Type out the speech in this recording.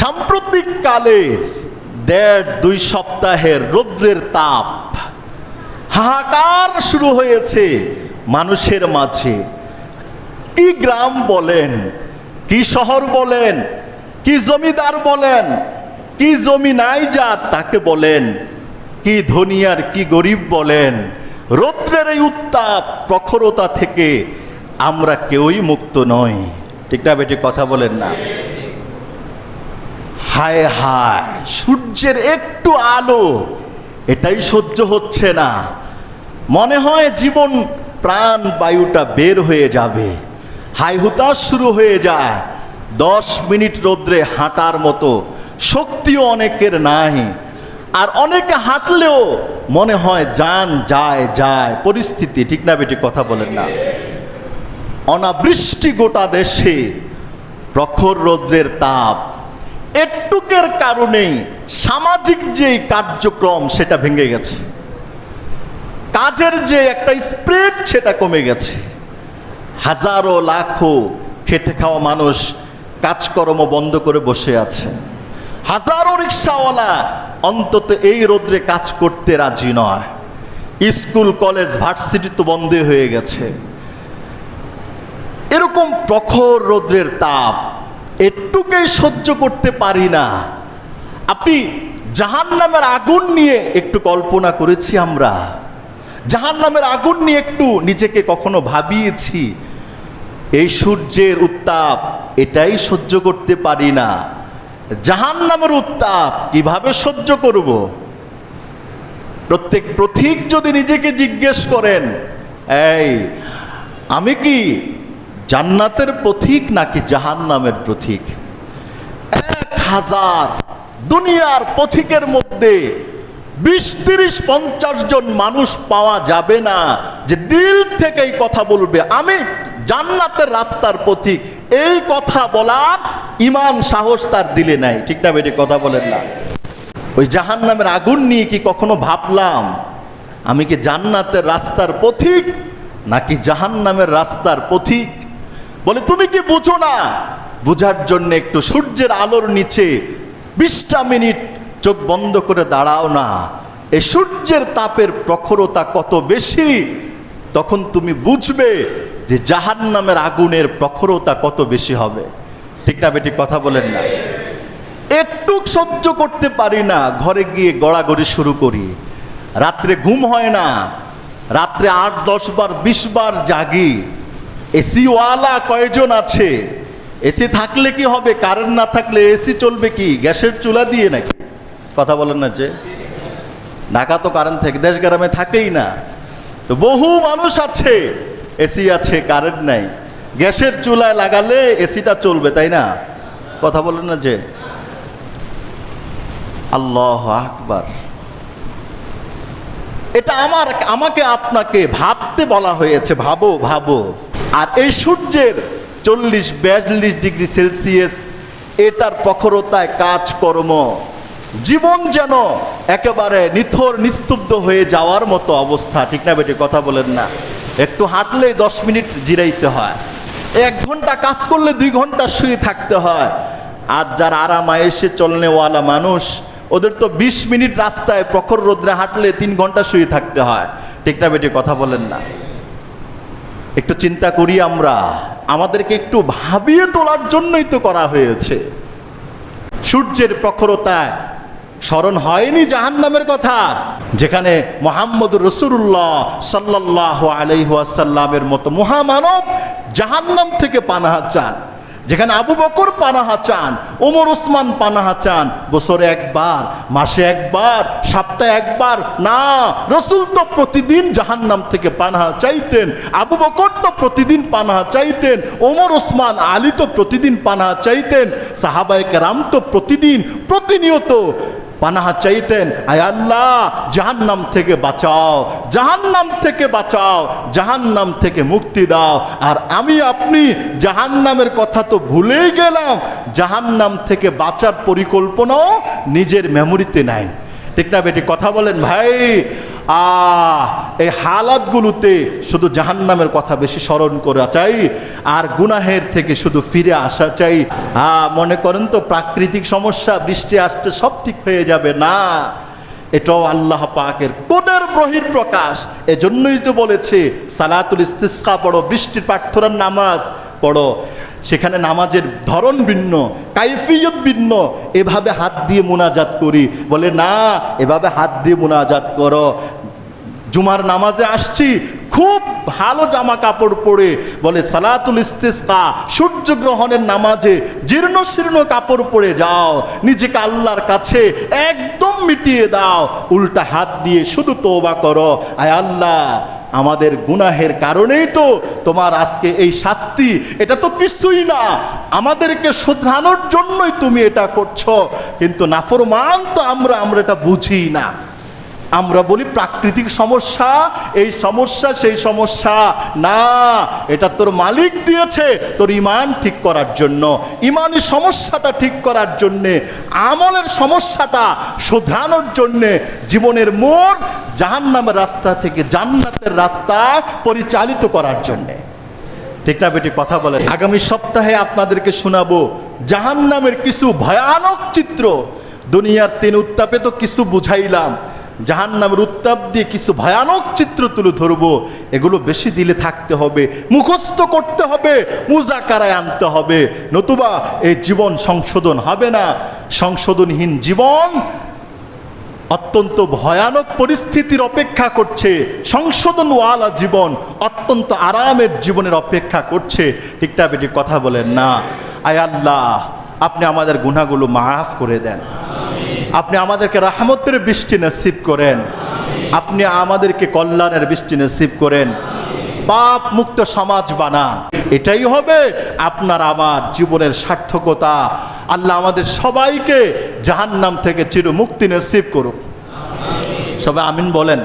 সাম্প্রতিক কালের দেড় দুই সপ্তাহের রৌদ্রের তাপ হাহাকার শুরু হয়েছে মানুষের মাঝে। কি গ্রাম বলেন, কি শহর বলেন, কি জমিদার বলেন, কি জমি নাই যার তাকে বলেন, কি ধনী আর কি গরিব বলেন, রৌদ্রের এই উত্তাপ প্রখরতা থেকে আমরা কেউই মুক্ত নই। ঠিক না বেটি কথা বলেন না। হায় হায়, সূর্যের একটু আলো, এটাই সহ্য হচ্ছে না। মনে হয় জীবন প্রাণ বায়ুটা বের হয়ে যাবে। হাই হুতাশ শুরু হয়ে যায়। দশ মিনিট রোদ্রে হাঁটার মতো শক্তিও অনেকের নাই। আর অনেকে হাঁটলেও মনে হয় যান যায় যায়, পরিস্থিতি ঠিক না বেটি কথা বলেন না। অনাবৃষ্টি গোটা দেশে প্রখর রৌদ্রের তাপ। একটুকের কারণেই সামাজিক যে কার্যক্রম, সেটা ভেঙে গেছে। কাজের যে একটা স্প্রেড, সেটা কমে গেছে। হাজারো লাখো খেটে খাওয়া মানুষ কাজকর্ম বন্ধ করে বসে আছে। হাজারো রিক্সাওয়ালা অন্তত এই রোদ্রে কাজ করতে রাজি নয়। স্কুল, কলেজ, ভার্সিটি তো বন্ধ হয়ে গেছে। এরকম প্রখর রৌদ্রের তাপ একটুকেই সহ্য করতে পারি না। আপনি জাহান নামের আগুন নিয়ে একটু কল্পনা করেছি আমরা। জাহান নামের আগুন নিয়ে একটু নিজেকে কখনো ভাবিয়েছি। এই সূর্যের উত্তাপ, এটাই সহ্য করতে পারি না। জাহান নামের উত্তাপ, কীভাবে সহ্য করব? প্রত্যেক প্রতীক যদি নিজেকে জিজ্ঞেস করেন, এই, আমি কি জান্নাতের প্রতীক নাকি জাহান্নামের প্রতীক? এক হাজার দুনিয়ার পথিকের মধ্যে বিশ তিরিশ পঞ্চাশ জন মানুষ পাওয়া যাবে না যে দিল থেকে এই কথা বলবে। আমি জান্নাতের রাস্তার পথিক এই কথা বলার ইমান, সাহস তার দিলে নাই। ঠিক না বেটি, কথা বলেন না। ওই জাহান নামের আগুন নিয়ে কি কখনো ভাবলাম? আমি কি জান্নাতের রাস্তার পথিক নাকি জাহান নামের রাস্তার পথিক বলে, তুমি কি বুঝো না? বুঝার জন্য একটু সূর্যের আলোর নিচে বিশটা মিনিট চোখ বন্ধ করে দাঁড়াও না। এই সূর্যের তাপের প্রখরতা কত বেশি, তখন তুমি বুঝবে যে জাহান নামের আগুনের প্রখরতা কত বেশি হবে। ঠিক না বেটি কথা বলেন না। একটু সহ্য করতে পারি না, ঘরে গিয়ে গড়াগড়ি শুরু করি। রাত্রে ঘুম হয় না, রাত্রে আট, দশ বার, বিশ বার জাগি। এসিওয়ালা কয়জন আছে? এসি থাকলে কি হবে? কারেন্ট না থাকলে এসি চলবে কি? গ্যাসের চুলা দিয়ে নাকি? কথা বলেন না যে। ঢাকা তো কারেন্ট থেকে, দেশ গ্রামে থাকেই না। তো বহু মানুষ আছে, এসি আছে, কারেন্ট নাই। গ্যাসের চুলায় লাগালে এসিটা চলবে, তাই না? কথা বলেন না যে। আল্লাহ আকবার। এটা আমার, আমাকে আপনাকে ভাবতে বলা হয়েছে, ভাবো ভাবো। আর এই সূর্যের চল্লিশ, বিয়াল্লিশ ডিগ্রি সেলসিয়াস এটার প্রখরতায় কাজকর্ম জীবন যেন একেবারে নিথর, নিস্তব্ধ হয়ে যাওয়ার মতো অবস্থা। ঠিক না বেটি, কথা বলেন না। একটু হাঁটলেই দশ মিনিট জিরাইতে হয়। এক ঘণ্টা কাজ করলে দুই ঘণ্টা শুয়ে থাকতে হয়। আর যার আরাম আয়েসে চলনেওয়ালা মানুষ, ওদের তো বিশ মিনিট রাস্তায় প্রখর রোদ্রে হাঁটলে তিন ঘণ্টা শুয়ে থাকতে হয়। ঠিক না বেটি, কথা বলেন না। একটু চিন্তা করি আমরা। আমাদেরকে একটু ভাবিয়ে তোলার জন্যই তো করা হয়েছে। সূর্যের প্রখরতায় স্মরণ হয়নি জাহান নামের কথা, যেখানে মোহাম্মদ রসুল্লাহ সাল্লাহ আলাইহাসাল্লামের মতো মহামানব জাহান্নাম থেকে পানাহা চান। যেখানে আবু বকর পানাহা চান, ওমর ওসমান পানাহা চান, বছরে একবার, মাসে একবার, সপ্তাহে একবার। না, রসুল তো প্রতিদিন জাহান্নাম থেকে পানাহা চাইতেন, আবু বকর তো প্রতিদিন পানাহা চাইতেন, ওমর ওসমান আলী তো প্রতিদিন পানাহা চাইতেন সাহাবায়ক রাম তো প্রতিদিন, প্রতিনিয়ত পানাহা চাইতেন, আয় আল্লাহ, জাহান্নাম থেকে বাঁচাও, জাহান্নাম থেকে বাঁচাও, জাহান্নাম থেকে মুক্তি দাও। আর আমি, আপনি, জাহান্নামের কথা তো ভুলেই গেলাম। জাহান্নাম থেকে বাঁচার পরিকল্পনাও নিজের মেমোরিতে নাই। ঠিক না বেটি, কথা বলেন, ভাই আহ, এই হালাতগুলোতে শুধু জাহান্নামের কথা বেশি স্মরণ করা চাই, আর গুনাহের থেকে শুধু ফিরে আসা চাই। মনে করেন তো প্রাকৃতিক সমস্যা, বৃষ্টি আসতে সব ঠিক হয়ে যাবে। না, এটাও আল্লাহ পাকের কোদের বহির প্রকাশ। এজন্যই তো বলেছে, সালাতুল ইস্তিসকা পড়ো, বৃষ্টির প্রার্থনার নামাজ পড়ো। সেখানে নামাজের ধরন ভিন্ন, কাইফিয়ত ভিন্ন। এভাবে হাত দিয়ে মোনাজাত করি। বলে, না, এভাবে হাত দিয়ে মোনাজাত করো। জুমার নামাজে আসছি, খুব ভালো জামা কাপড় পরে। বলে, সালাতুল ইস্তিসকা, সূর্যগ্রহণের নামাজে জীর্ণ শীর্ণ কাপড় পরে যাও। নিজেকে আল্লাহর কাছে একদম মিটিয়ে দাও। উল্টা হাত দিয়ে শুধু তোবা করো। আয় আল্লাহ আমাদের গুনাহের কারণেই তো তোমার আজকে এই শাস্তি। এটা তো কিছুই না। আমাদেরকে শোধরানোর জন্যই তুমি এটা করছ। কিন্তু নাফরমান তো আমরা আমরা এটা বুঝি না। আমরা বলি প্রাকৃতিক সমস্যা, এই সমস্যা, সেই সমস্যা। না, এটা তোর মালিক দিয়েছে তোর ইমান ঠিক করার জন্য। ইমানি সমস্যাটা ঠিক করার জন্যে, আমলের সমস্যাটা শোধরানোর জন্যে জীবনের মোড় জাহান্নামের রাস্তা থেকে জান্নাতের রাস্তা পরিচালিত করার জন্যে। ঠিক না বেটি, কথা বলেন আগামী সপ্তাহে আপনাদেরকে শোনাবো জাহান্নামের কিছু ভয়ানক চিত্র। দুনিয়ার তিন উত্তাপে তো কিছু বুঝাইলাম। জাহান্নামের উত্তাপ দিয়ে কিছু ভয়ানক চিত্র তুলে ধরবো। এগুলো বেশি দিলে থাকতে হবে, মুখস্থ করতে হবে, মুজাকারায় আনতে হবে। নতুবা এই জীবন সংশোধন হবে না। সংশোধনহীন জীবন অত্যন্ত ভয়ানক পরিস্থিতির অপেক্ষা করছে। সংশোধনওয়ালা জীবন অত্যন্ত আরামের জীবনের অপেক্ষা করছে। ঠিকঠাক বেটি কথা বলেন না। আয় আল্লাহ, আপনি আমাদের গুণাগুলো মাফ করে দেন। আপনি আমাদেরকে রাহমতের বৃষ্টি নসিব করেন। আপনি আমাদেরকে কল্যাণের বৃষ্টি নসিব করেন। পাপ মুক্ত সমাজ বানান। এটাই হবে আপনার আমার জীবনের সার্থকতা। আল্লাহ আমাদের সবাইকে জাহান্নাম থেকে চির মুক্তি নসিব করুক। সবাই আমিন বলেন।